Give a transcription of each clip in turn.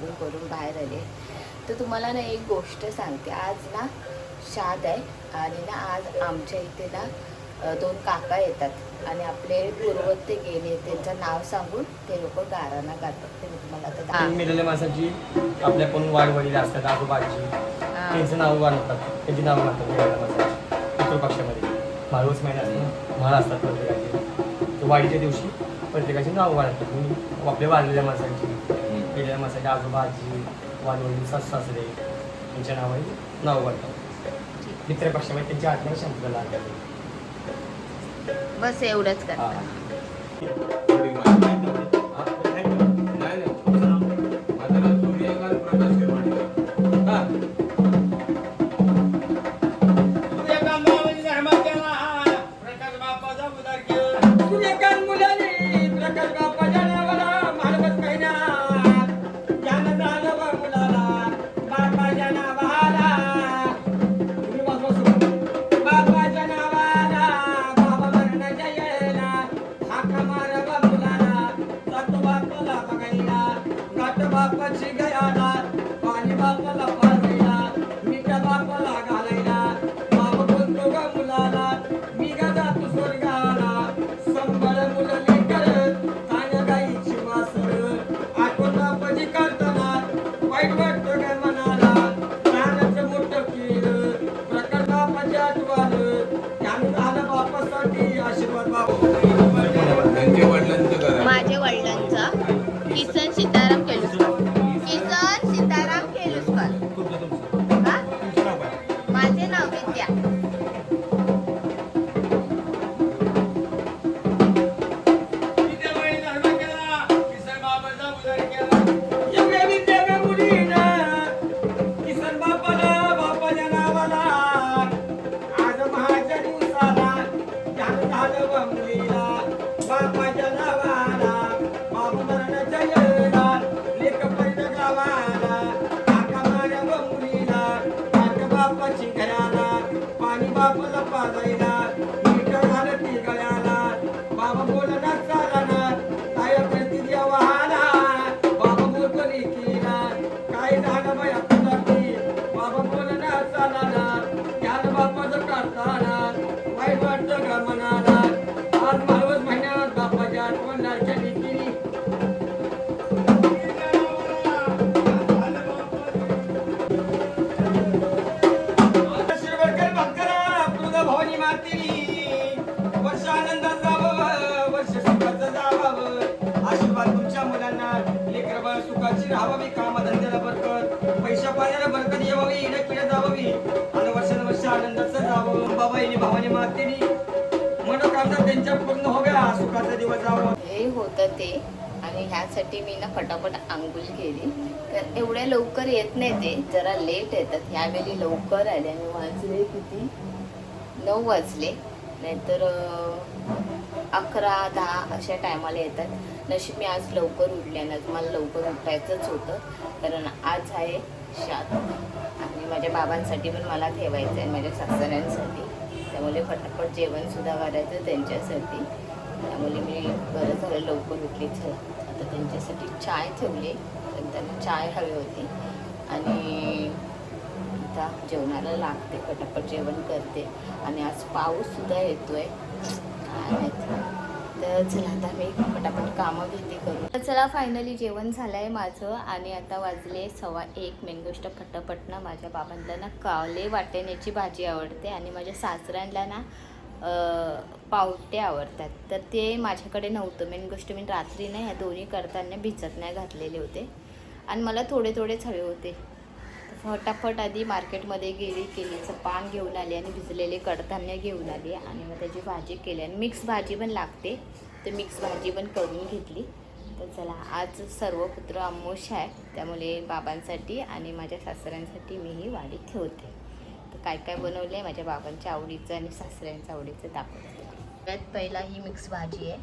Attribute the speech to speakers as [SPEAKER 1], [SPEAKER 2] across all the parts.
[SPEAKER 1] आंघोळ करून बाहेर आले. तर तुम्हाला ना एक गोष्ट सांगते. आज ना शाद आहे आणि ना आज आमच्या इथे ना दोन काका येतात आणि आपले पूर्वज ते गेले त्यांचं नाव सांगून ते लोक गाराना गातात ते तुम्हाला आता
[SPEAKER 2] माणसाची आपल्या वाढवडील असतात आजोबाजी. त्यांचं नाव वाढवतात. त्यांची नावं मानतात मेलेल्या माणसाची. पितृ पक्षामध्ये. माळवस महिना असतो माळ असतात प्रत्येकाचे. तर वाडीच्या दिवशी प्रत्येकाची नावं वाढतात म्हणून आपल्या वाढलेल्या माणसांची. मेलेल्या माणसाची आजोबा आजी वाढवडील सासू सासरे त्यांच्या नावाने नावं वाढतात मित्र पक्षामध्ये त्यांची आत्मा शांतता लागतात
[SPEAKER 1] बस एवढंच कर
[SPEAKER 3] 一生した काका चिखऱ्याला घराला पाणी बापाला पाजायला. लेकर सुखाची राहावी कामधंद्याला बरकत पैशा पाण्याला बरकत येवावी येणं पिढ्या जावावी. आणि वर्षानुवर्ष आनंदाचं जावं बाबाईनी भावाने मातेनी. मनोकामना त्यांच्या पूर्ण होव्या सुखाचा दिवस
[SPEAKER 1] हे होतं ते. आणि ह्यासाठी मी ना फटाफट आंघोळ केली. तर एवढ्या लवकर येत नाही ते. जरा लेट येतात. ह्यावेळी लवकर आले. आणि वाजले किती? नऊ वाजले. नाहीतर अकरा दहा अशा टायमाला येतात. नशीब मी आज लवकर उठले आणि मला लवकर उठायचंच होतं. कारण आज आहे शात. आणि माझ्या बाबांसाठी पण मला ठेवायचं आहे माझ्या सासऱ्यांसाठी. त्यामुळे फटाफट जेवणसुद्धा करायचं त्यांच्यासाठी. त्यामुळे मी बरं झालं लवकर उठली चला आता त्यांच्यासाठी चाय ठेवली. तर त्यांना चाय हवी होती. आणि आता जेवणाला लागते. फटाफट जेवण करते. आणि आज पाऊससुद्धा येतो आहे आहेत तर चला आता मी पटापट कामं घेते करू. तर चला फायनली जेवण झालं आहे माझं आणि आता वाजले सव्वा एक. मेन गोष्ट पटापट ना माझ्या बाबांना ना कावले वाटण्याची भाजी आवडते आणि माझ्या सासऱ्यांना ना पावटे आवडतात. तर ते माझ्याकडे नव्हतं. मेन गोष्ट मी रात्री ना ह्या दोन्ही करताना भिजत नाही घातलेले होते. आणि मला थोडे थोडेच हवे होते. फटाफट आधी मार्केटमध्ये गेली केलीचं पान घेऊन आली आणि भिजलेले कडधान्य घेऊन आली. आणि मग त्याची भाजी केली आणि मिक्स भाजी पण लागते. तर मिक्स भाजी पण करून घेतली. तर चला आज सर्व पुत्र आमोश आहे त्यामुळे बाबांसाठी आणि माझ्या सासऱ्यांसाठी मी ही वाडी ठेवते. तर काय काय बनवलं आहे माझ्या बाबांच्या आवडीचं आणि सासऱ्यांच्या आवडीचं दाखवते. सगळ्यात पहिला ही मिक्स भाजी आहे.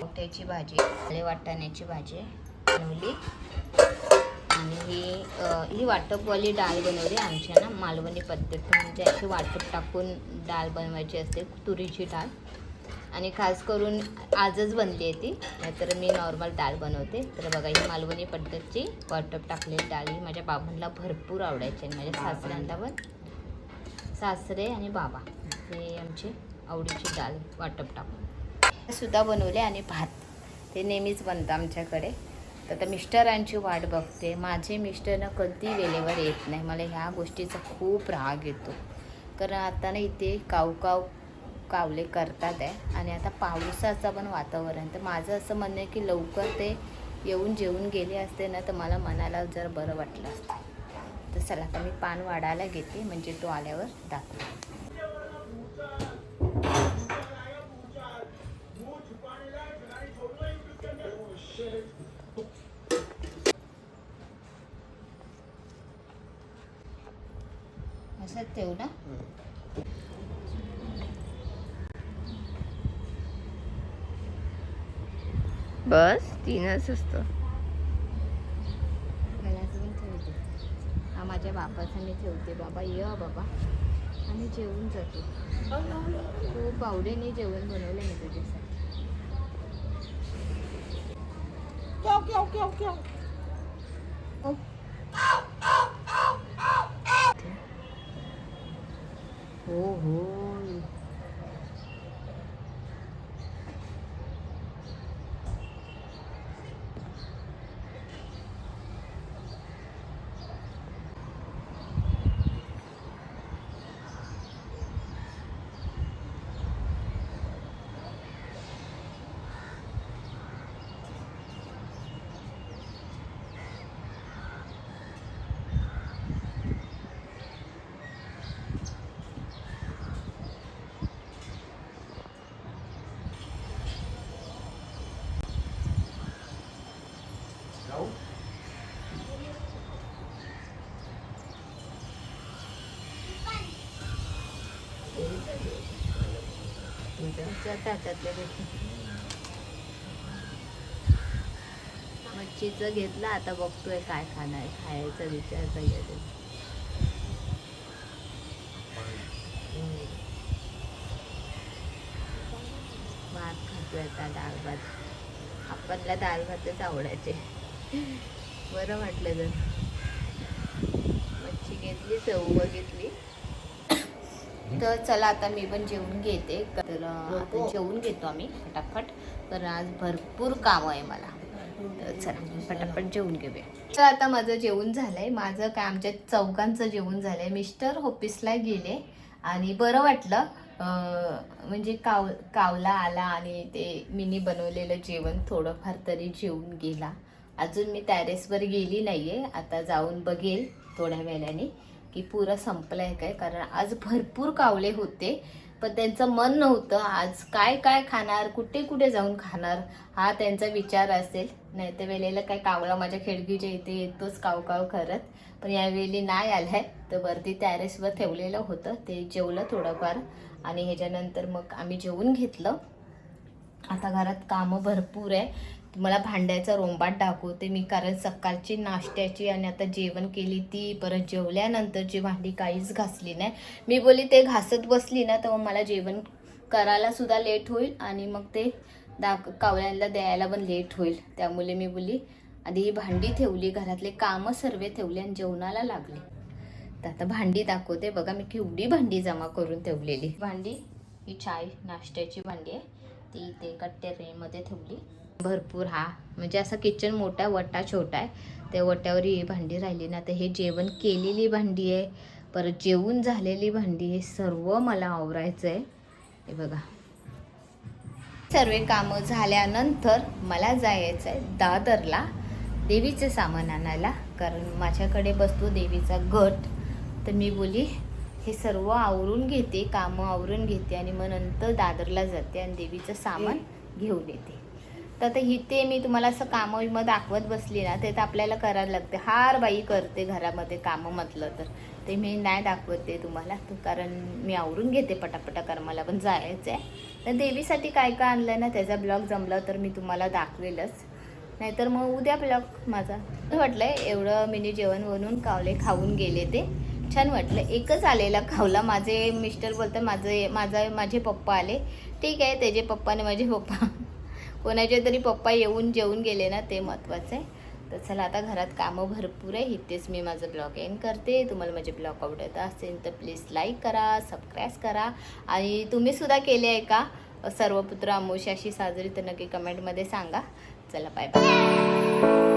[SPEAKER 1] मोठ्याची भाजी आले वाटाण्याची भाजी बनवली आणि ही ही वाटपवाली डाळ बनवली आमच्या ना मालवणी पद्धत. म्हणजे अशी वाटप टाकून डाळ बनवायची असते तुरीची डाळ. आणि खास करून आजच बनली आहे ती. नाहीतर मी नॉर्मल डाळ बनवते. तर बघा ही मालवणी पद्धतची वाटप टाकलेली डाळ ही माझ्या बाबांना भरपूर आवडायची आणि माझ्या सासऱ्यांना पण. सासरे आणि बाबा हे आमची आवडीची डाळ वाटप टाकून. सुद्धा बनवले आणि भात. ते नेहमीच बनतं आमच्याकडे. तर आता मिस्टरांची वाट बघते. माझे मिस्टर ना कधी वेळेवर येत नाही. मला ह्या गोष्टीचा खूप राग येतो. कारण आता ना इथे कावकाव कावले करतात आहे. आणि आता पावसाचं पण वातावरण. तर माझं असं म्हणणं आहे की लवकर ते येऊन जेवून गेले असते ना तर मला मनाला जर बरं वाटलं असतं. तर चला आता मी पान वाढायला घेते. म्हणजे तो आल्यावर दाखव ना
[SPEAKER 4] बस तीनच असतं.
[SPEAKER 1] पण ठेवते. हा माझ्या बापाचा मी ठेवते. बाबा ये बाबा. आणि जेवून जातो. खूप आवडीने जेवण बनवलं मी तुझ्यासाठी. हो हो तुमच्या ताटातल्या मच्छीचं घेतलं आता बघतोय काय खाणार खायचा विचार पाहिजे भात खातोय आता डाळ भात. आपणला डाळ भातच आवडायचे. बरं वाटलं जर मच्छी घेतली चव बघितली. तर चला आता मी पण जेवून घेते. तर आता जेवून घेतो आम्ही फटाफट कारण आज भरपूर काम आहे मला. तर चला फटाफट जेवून घेऊया. तर आता माझं जेवण झालंय. माझं काय आमच्या चौघांचं जेवण झालंय. मिस्टर ऑफिसला गेले आणि बरं वाटलं म्हणजे काव कावला आला आणि ते मिनी बनवलेलं जेवण थोडंफार तरी जेवून गेला. अजून मी टॅरेसवर गेली नाही आहे आता जाऊन बघेल थोड्या वेळाने. की पुरं संपलं आहे काय? कारण आज भरपूर कावले होते पण त्यांचं मन नव्हतं. आज काय काय खाणार? कुठे कुठे जाऊन खाणार? हा त्यांचा विचार असेल. नाही तर वेळेला काय कावळा माझ्या खिडकीच्या इथे येतोच काव काव करत. पण यावेळी नाही आलाय. तर वरती टॅरेसवर ठेवलेलं होतं. ते जेवलं थोडंफार. आणि ह्याच्यानंतर मग आम्ही जेवून घेतलं. आता घरात कामं भरपूर आहे. तुम्हाला भांड्याचा रोंबाट दाखवते मी कारण सकाळची नाश्त्याची आणि आता जेवण केली ती परत जेवल्यानंतरची भांडी काहीच घासली नाही. मी बोली ते घासत बसली ना तर मग मला जेवण करायला सुद्धा लेट होईल आणि मग ते दाख कावळ्यांना द्यायला पण लेट होईल. त्यामुळे मी बोली आधी ही भांडी ठेवली घरातले कामं सर्व ठेवले आणि जेवणाला लागले. तर आता भांडी दाखवते बघा मी केवढी भांडी जमा करून ठेवलेली. भांडी ही चाय नाश्त्याची भांडी आहे ती इथे एका मध्ये ठेवली. भरपूर हा. म्हणजे असा किचन मोठा वटा छोटा आहे. त्या वट्यावर ही भांडी राहिली ना तर हे जेवण केलेली भांडी आहे. परत जेवून झालेली भांडी आहे सर्व मला आवरायचं आहे हे बघा. सर्व कामं झाल्यानंतर मला जायचं आहे दादरला देवीचे सामान आणायला. कारण माझ्याकडे बसतो देवीचा गट. तर मी बोली हे सर्व आवरून घेते कामं आवरून घेते आणि मग नंतर दादरला जाते आणि देवीचं सामान घेऊन येते. तर आता इथे मी तुम्हाला असं कामं मग दाखवत बसली ना ते तर आपल्याला करायला लागते. हार बाई करते घरामध्ये कामं म्हटलं तर. ते मी नाही दाखवते तुम्हाला कारण मी आवरून घेते पटापटा कारण मला पण जायचं आहे. तर देवीसाठी काय काय आणलं ना त्याचा ब्लॉग जमला तर मी तुम्हाला दाखवेलच. नाहीतर मग उद्या ब्लॉग माझा. वाटलं वाटलंय एवढं मिनी जेवण बनवून कावले खाऊन गेले ते. छान वाटलं. एकच आलेला खावला माझे मिस्टर बोलतात माझे माझा माझे पप्पा आले. ठीक आहे त्याचे पप्पा आणि माझे पप्पा. कोणाचे तरी पप्पा येऊन जेवून गेले ना ते महत्त्वाचं आहे. तर चला आता घरात कामं भरपूर आहे. इथेच मी माझं ब्लॉग एंड करते. तुम्हाला माझे ब्लॉग आवडत असेल तर प्लीज लाईक करा सबस्क्राईब करा. आणि तुम्हीसुद्धा केले आहे का? सर्वपुत्र अमोशाशी साजरी तर नक्की कमेंटमध्ये सांगा. चला बाय बाय